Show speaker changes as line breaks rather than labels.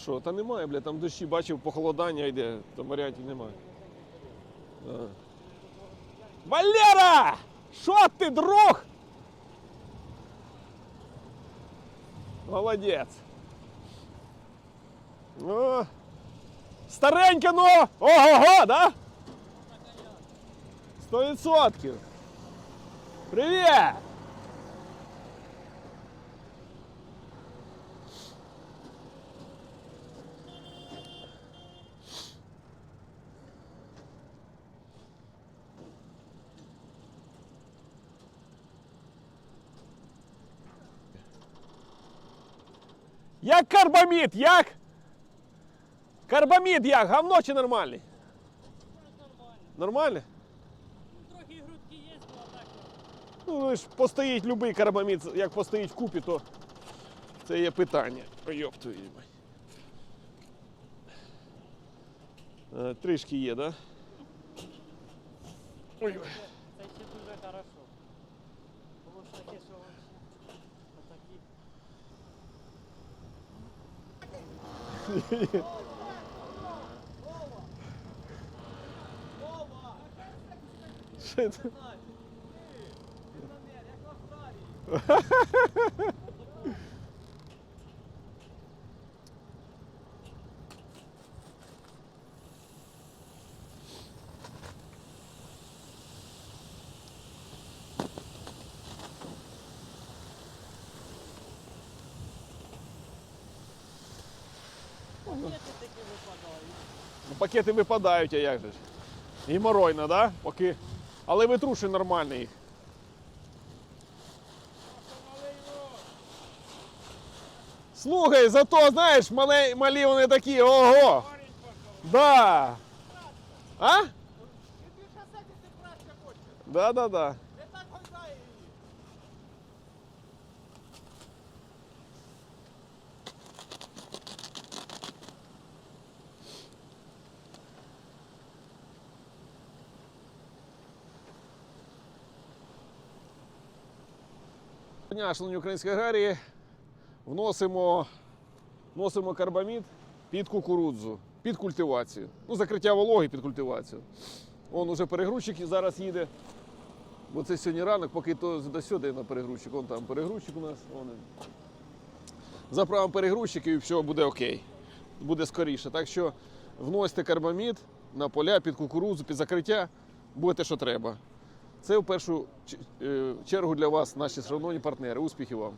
Що, та немає, бля, там дощі бачив, похолодання йде, то варіантів немає. Да. Валера! Що ти, друг? Молодець. О, стареньке, ну! Ого-го, да? Сто відсотків. Привіт! Як карбамід, як? Карбамід як? Говно чи нормальний? Нормальний?
Трохи грудки є, але так.
Ну, ну ж постоїть любий карбамід, як постоїть вкупі, то це є питання. Йоп твою мать. Е, Трішки є, да? Ой.
Це ще дуже хорошо. Було ж таке, що
Що це?
Пакети такі випадають.
Ну, Пакети випадають, а як же ж? Геморойно, да? Поки. Але витрушуй нормально їх. Слухай, зато, знаєш, малі, малі вони такі, ого! Да. А? Да, да, да. Дня, шановні українські аграрії, вносимо, вносимо карбамід під кукурудзу, під культивацію. Ну, закриття вологи під культивацію. Вон уже перегрузчик зараз їде. Бо це сьогодні ранок, поки то до сюди на перегрузчик. Вон там перегрузчик у нас. Вон. Заправимо перегрузчик і все буде окей. Буде скоріше. Так що вносьте карбамід на поля під кукурудзу, під закриття, буде те, що треба. Це в першу е, чергу для вас, наші шановні партнери. Успіхів вам!